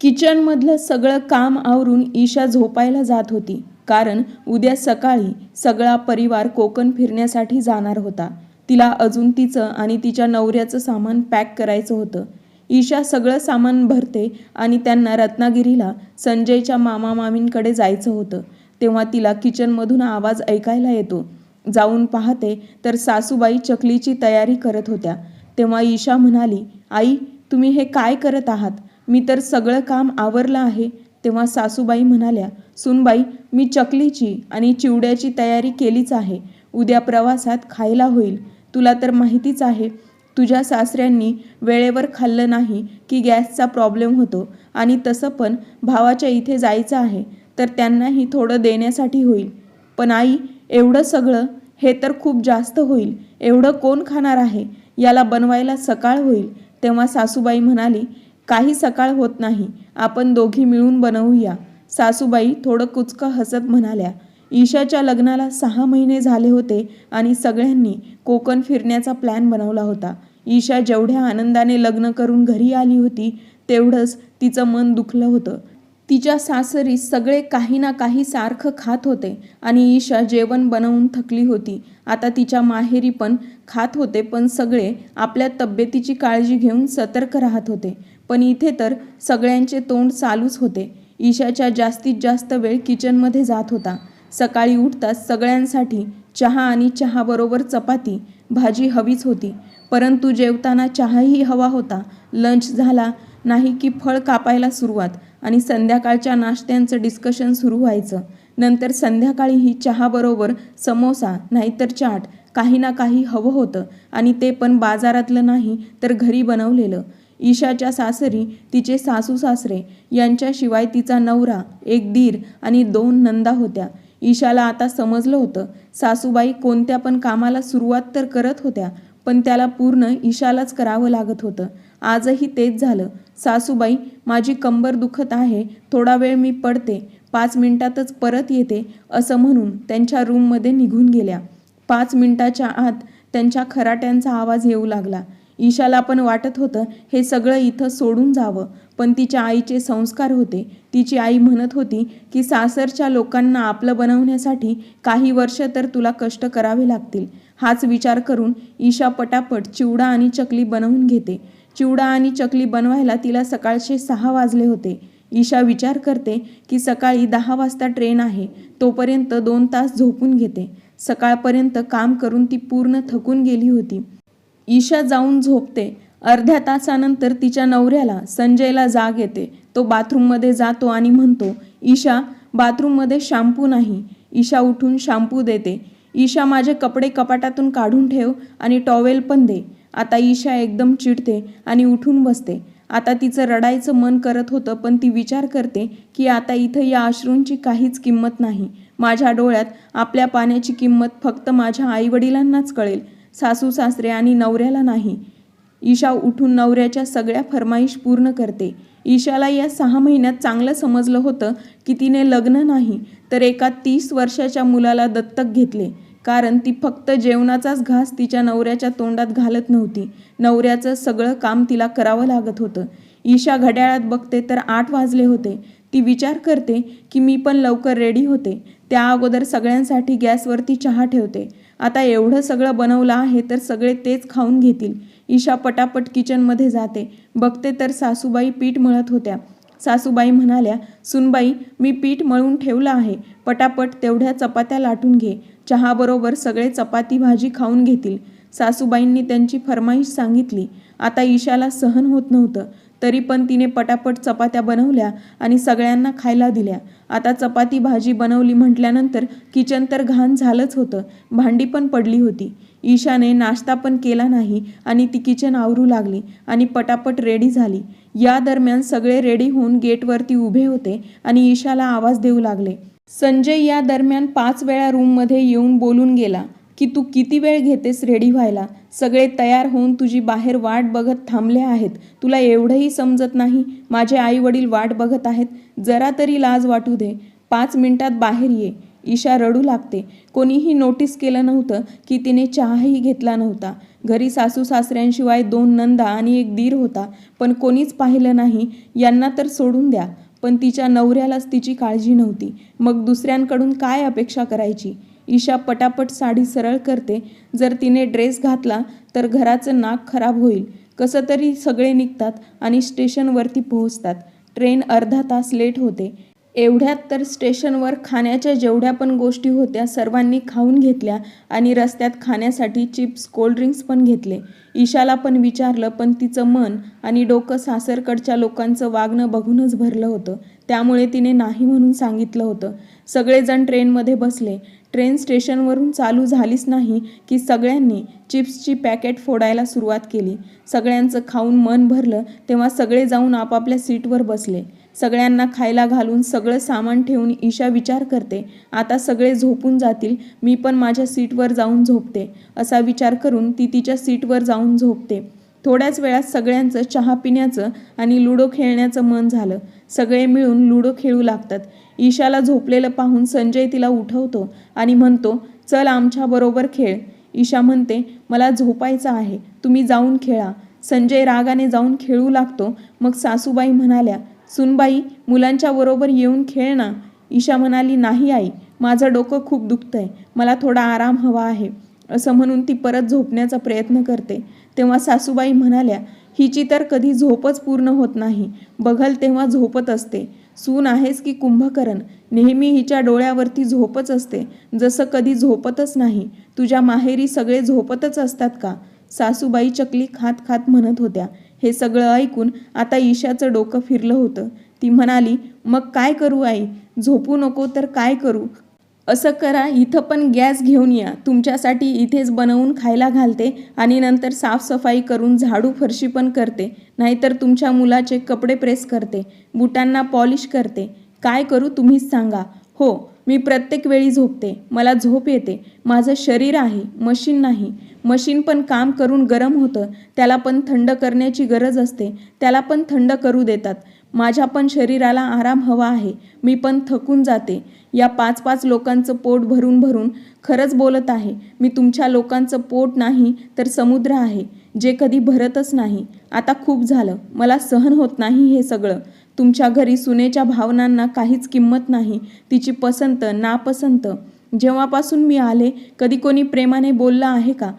किचनमधलं सगळं काम आवरून ईशा झोपायला जात होती. कारण उद्या सकाळी सगळा परिवार कोकण फिरण्यासाठी जाणार होता. तिला अजून तिचं आणि तिच्या नवऱ्याचं सामान पॅक करायचं होतं. ईशा सगळं सामान भरते आणि त्यांना रत्नागिरीला संजयच्या मामा मामींकडे जायचं होतं. तेव्हा तिला किचनमधून आवाज ऐकायला येतो. जाऊन पाहते तर सासूबाई चकलीची तयारी करत होत्या. तेव्हा ईशा म्हणाली आई तुम्ही हे काय करत आहात? मी तर सगळं काम आवरलं आहे. तेव्हा सासूबाई म्हणाल्या सुनबाई मी चकलीची आणि चिवड्याची तयारी केलीच आहे. उद्या प्रवासात खायला होईल. तुला तर माहितीच आहे तुझ्या सासऱ्यांनी वेळेवर खाल्लं नाही की गॅसचा प्रॉब्लेम होतो. आणि तसं पण भावाच्या इथे जायचं आहे तर त्यांनाही थोडं देण्यासाठी होईल. पण आई एवढं सगळं हे तर खूप जास्त होईल. एवढं कोण खाणार आहे? याला बनवायला सकाळ होईल. तेव्हा सासूबाई म्हणाली काही सकाळ होत नाही. आपण दोघी मिळून बनवूया. सासूबाई थोडं कुचकं हसत म्हणाल्या ईशाच्या लग्नाला सहा महिने झाले होते आणि सगळ्यांनी कोकण फिरण्याचा प्लॅन बनवला होता. ईशा जेवढ्या आनंदाने लग्न करून घरी आली होती तेवढंच तिचं मन दुखलं होतं. तिच्या सासरी सगळे काही ना काही सारखं खात होते आणि ईशा जेवण बनवून थकली होती. आता तिच्या माहेरी पण खात होते पण सगळे आपल्या तब्येतीची काळजी घेऊन सतर्क राहत होते. पण इथे तर सगळ्यांचे तोंड चालूच होते. ईशाच्या जास्तीत जास्त वेळ किचनमध्ये जात होता. सकाळी उठताच सगळ्यांसाठी चहा आणि चहाबरोबर चपाती भाजी हवीच होती. परंतु जेवताना चहाही हवा होता. लंच झाला नाही की फळ कापायला सुरुवात आणि संध्याकाळच्या नाश्त्यांचं डिस्कशन सुरू व्हायचं. नंतर संध्याकाळीही चहाबरोबर समोसा नाहीतर चाट काही ना काही हवं होतं आणि ते पण बाजारातलं नाही तर घरी बनवलेलं. ईशाच्या सासरी तिचे सासू सासरे यांच्याशिवाय तिचा नवरा एक दीर आणि दोन नंदा होत्या. ईशाला आता समजलं होतं सासूबाई कोणत्या पण कामाला सुरुवात तर करत होत्या पण त्याला पूर्ण ईशालाच करावं लागत होतं. आजही तेच झालं. सासूबाई माझी कंबर दुखत आहे थोडा वेळ मी पडते पाच मिनिटातच परत येते असं म्हणून त्यांच्या रूममध्ये निघून गेल्या. पाच मिनिटाच्या आत त्यांच्या खराट्यांचा आवाज येऊ लागला. ईशाला पण वाटत होतं हे सगळं इथं सोडून जावं. पण तिच्या आईचे संस्कार होते. तिची आई म्हणत होती की सासरच्या लोकांना आपलं बनवण्यासाठी काही वर्ष तर तुला कष्ट करावे लागतील. हाच विचार करून ईशा पटापट चिवडा आणि चकली बनवून घेते. चिवडा आणि चकली बनवायला तिला सकाळचे सहा वाजले होते. ईशा विचार करते की सकाळी दहा वाजता ट्रेन आहे. तोपर्यंत दोन तास झोपून घेते. सकाळपर्यंत काम करून ती पूर्ण थकून गेली होती. ईशा जाऊन झोपते. अर्ध्या तासानंतर तिच्या नवऱ्याला संजयला जाग येते. तो बाथरूममध्ये जातो आणि म्हणतो ईशा बाथरूममध्ये शॅम्पू नाही. ईशा उठून शॅम्पू देते. ईशा माझे कपडे कपाटातून काढून ठेव आणि टॉवेल पण दे. आता ईशा एकदम चिडते आणि उठून बसते. आता तिचं रडायचं मन करत होतं पण ती विचार करते की आता इथं या अश्रूंची काहीच किंमत नाही. माझ्या डोळ्यात आपल्या पाण्याची किंमत फक्त माझ्या आईवडिलांनाच कळेल. सासू सासरे आणि नवऱ्याला नाही. ईशा उठून नवऱ्याच्या सगळ्या फरमाईश पूर्ण करते. ईशाला या सहा महिन्यात चांगलं समजलं होतं की तिने लग्न नाही तर एका तीस वर्षाच्या मुलाला दत्तक घेतले. कारण ती फक्त जेवणाचाच घास तिच्या नवऱ्याच्या तोंडात घालत नव्हती. नवऱ्याचं सगळं काम तिला करावं लागत होतं. ईशा घड्याळात बघते तर आठ वाजले होते. ती विचार करते की मी पण लवकर रेडी होते. त्या अगोदर सगळ्यांसाठी गॅसवरती चहा ठेवते. आता एवढं सगळं बनवलं आहे तर सगळे तेच खाऊन घेतील. ईशा पटापट किचनमध्ये जाते. बघते तर सासूबाई पीठ मळत होत्या. सासूबाई म्हणाल्या सुनबाई मी पीठ मळून ठेवलं आहे. पटापट तेवढ्या चपात्या लाटून घे. चहाबरोबर सगळे चपाती भाजी खाऊन घेतील. सासूबाईंनी त्यांची फरमाईश सांगितली. आता ईशाला सहन होत नव्हतं. तरी पण तिने पटापट चपात्या बनवल्या आणि सगळ्यांना खायला दिल्या. आता चपाती भाजी बनवली म्हटल्यानंतर किचन तर घाण झालंच होतं. भांडी पण पडली होती. ईशाने नाश्ता पण केला नाही आणि ती किचन आवरू लागली आणि पटापट रेडी झाली. या दरम्यान सगळे रेडी होऊन गेटवरती उभे होते आणि ईशाला आवाज देऊ लागले. संजय या दरम्यान पाच वेळा रूममध्ये येऊन बोलून गेला. की तू किती वेळ घेतेस रेडी व्हायला? सगळे तयार होऊन तुझी बाहेर वाट बघत थांबले आहेत. तुला एवढंही समजत नाही माझे आई वडील वाट बघत आहेत. जरा तरी लाज वाटू दे. पाच मिनिटात बाहेर ये. ईशा रडू लागते. कोणीही नोटीस केलं नव्हतं की तिने चहाही घेतला नव्हता. घरी सासू सासऱ्यांशिवाय दोन नंदा आणि एक दीर होता. पण कोणीच पाहिलं नाही. यांना तर सोडून द्या. पण तिच्या नवऱ्यालाच तिची काळजी नव्हती. मग दुसऱ्यांकडून काय अपेक्षा करायची? ईशा पटापट साडी सरळ करते. जर तिने ड्रेस घातला तर घराचं नाक खराब होईल. कसं तरी सगळे निघतात आणि स्टेशनवरती पोहोचतात. ट्रेन अर्धा तास लेट होते. एवढ्यात तर स्टेशनवर खाण्याच्या जेवढ्या पण गोष्टी होत्या सर्वांनी खाऊन घेतल्या आणि रस्त्यात खाण्यासाठी चिप्स कोल्ड्रिंक्स पण घेतले. ईशाला पण विचारलं पण तिचं मन आणि डोकं सासरकडच्या लोकांचं वागणं बघूनच भरलं होतं. त्यामुळे तिने नाही म्हणून सांगितलं होतं. सगळेजण ट्रेनमध्ये बसले. ट्रेन स्टेशनवरून चालू झालीच नाही की सगळ्यांनी चिप्सची पॅकेट फोडायला सुरुवात केली. सगळ्यांचं खाऊन मन भरलं तेव्हा सगळे जाऊन आपापल्या सीटवर बसले. सगळ्यांना खायला घालून सगळं सामान ठेवून ईशा विचार करते आता सगळे झोपून जातील मी पण माझ्या सीटवर जाऊन झोपते असा विचार करून ती तिच्या सीटवर जाऊन झोपते. थोड्याच वेळात सगळ्यांचं चहा पिण्याचं आणि लुडो खेळण्याचं मन झालं. सगळे मिळून लुडो खेळू लागतात. ईशाला झोपलेलं पाहून संजय तिला उठवतो आणि म्हणतो चल आमच्याबरोबर खेळ. ईशा म्हणते मला झोपायचं आहे तुम्ही जाऊन खेळा. संजय रागाने जाऊन खेळू लागतो. मग सासूबाई म्हणाल्या सुनबाई मुलांच्या बरोबर येऊन खेळ ना. ईशा म्हणाली नाही आई माझं डोकं खूप दुखतंय मला थोडा आराम हवा आहे. असं म्हणून ती परत झोपण्याचा प्रयत्न करते. तेव्हा सासूबाई म्हणाल्या हिची तर कधी झोपच पूर्ण होत नाही बघल तेव्हा झोपत असते. सून आहेस की कुंभकर्ण? नेहमी हिच्या डोळ्यावरती झोपच असते. जसं कधी झोपतच नाही. तुझ्या माहेरी सगळे झोपतच असतात का? सासूबाई चकली खात खात म्हणत होत्या. हे सगळं ऐकून आता ईशाचं डोकं फिरलं होतं. ती म्हणाली मग काय करू आई? झोपू नको तर काय करू? असं करा इथं पण गॅस घेऊन या. तुमच्यासाठी इथेच बनवून खायला घालते आणि नंतर साफसफाई करून झाडू फरशी पण करते. नाहीतर तुमच्या मुलाचे कपडे प्रेस करते बुटांना पॉलिश करते. काय करू तुम्हीच सांगा. हो मी प्रत्येक वेळी झोपते. मला झोप येते. माझं शरीर आहे मशीन नाही. मशीन पण काम करून गरम होतं. त्याला पण थंड करण्याची गरज असते. त्याला पण थंड करू देतात. माझ्या पण शरीराला आराम हवा आहे मी पण थकून जाते. या पाच पाच लोकांचं पोट भरून भरून खरंच बोलत आहे मी तुमच्या लोकांचं पोट नाही तर समुद्र आहे जे कधी भरतच नाही. आता खूप झालं मला सहन होत नाही हे सगळं. तुमच्या घरी सुनेच्या भावनांना काहीच किंमत नाही तिची पसंत नापसंत. जेव्हापासून मी आले कधी कोणी प्रेमाने बोललं आहे का?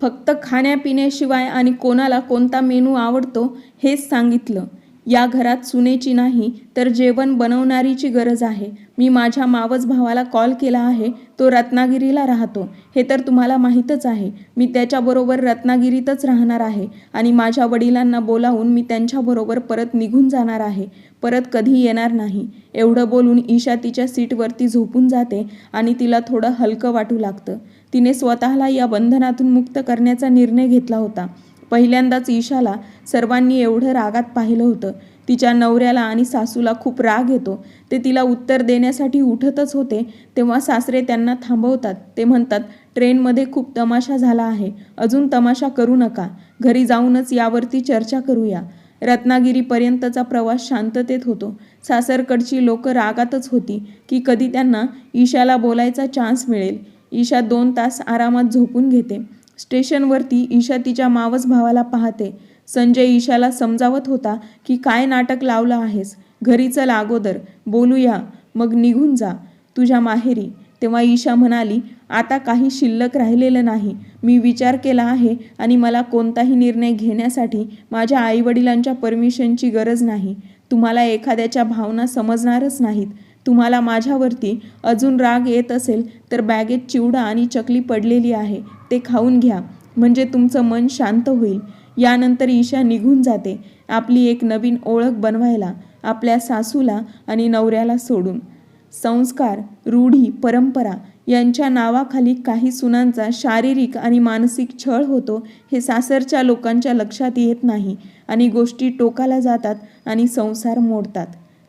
फक्त खाण्यापिण्याशिवाय आणि कोणाला कोणता मेनू आवडतो हेच सांगितलं. या घरात सुनेची नाही तर जेवण बनवणारीची गरज आहे. मी माझ्या मावस भावाला कॉल केला आहे तो रत्नागिरीला राहतो. हे तर तुम्हाला माहीतच आहे. मी त्याच्याबरोबर रत्नागिरीतच राहणार आहे आणि माझ्या वडिलांना बोलावून मी त्यांच्याबरोबर परत निघून जाणार आहे. परत कधी येणार नाही. एवढं बोलून ईशा तिच्या सीटवरती झोपून जाते आणि तिला थोडं हलकं वाटू लागतं. तिने स्वतःला या बंधनातून मुक्त करण्याचा निर्णय घेतला होता. पहिल्यांदाच ईशाला सर्वांनी एवढं रागात पाहिलं होतं. तिच्या नवऱ्याला आणि सासूला खूप राग येतो. ते तिला उत्तर देण्यासाठी उठतच होते. तेव्हा सासरे त्यांना थांबवतात. ते म्हणतात ट्रेनमध्ये खूप तमाशा झाला आहे. अजून तमाशा करू नका. घरी जाऊनच यावरती चर्चा करूया. रत्नागिरीपर्यंतचा प्रवास शांततेत होतो. सासरकडची लोक रागातच होती की कधी त्यांना ईशाला बोलायचा चान्स मिळेल. ईशा दोन तास आरामात झोपून घेते. स्टेशनवरती ईशा तिच्या मावस भावाला पाहते. संजय ईशाला समजावत होता की काय नाटक लावलं आहेस? घरी चल अगोदर. बोलूया. मग निघून जा. तुझ्या माहेरी. तेव्हा ईशा म्हणाली आता काही शिल्लक राहिलेलं नाही. मी विचार केला आहे आणि मला कोणताही निर्णय घेण्यासाठी माझ्या आईवडिलांच्या परमिशनची गरज नाही. तुम्हाला एखाद्याच्या भावना समजणारच नाहीत. तुम्हाला माझ्यावरती अजून राग येत असेल तर बॅगेत चिवडा आणि चकली पडलेली आहे ते खाऊन घ्या म्हणजे तुमचं मन शांत होईल. यानंतर ईशा निघून जाते आपली एक नवीन ओळख बनवायला आपल्या सासूला आणि नवऱ्याला सोडून. संस्कार रूढी परंपरा यांच्या नावाखाली काही सुनांचा शारीरिक आणि मानसिक छळ होतो हे सासरच्या लोकांच्या लक्षात येत नाही आणि गोष्टी टोकाला जातात आणि संसार मोडतात.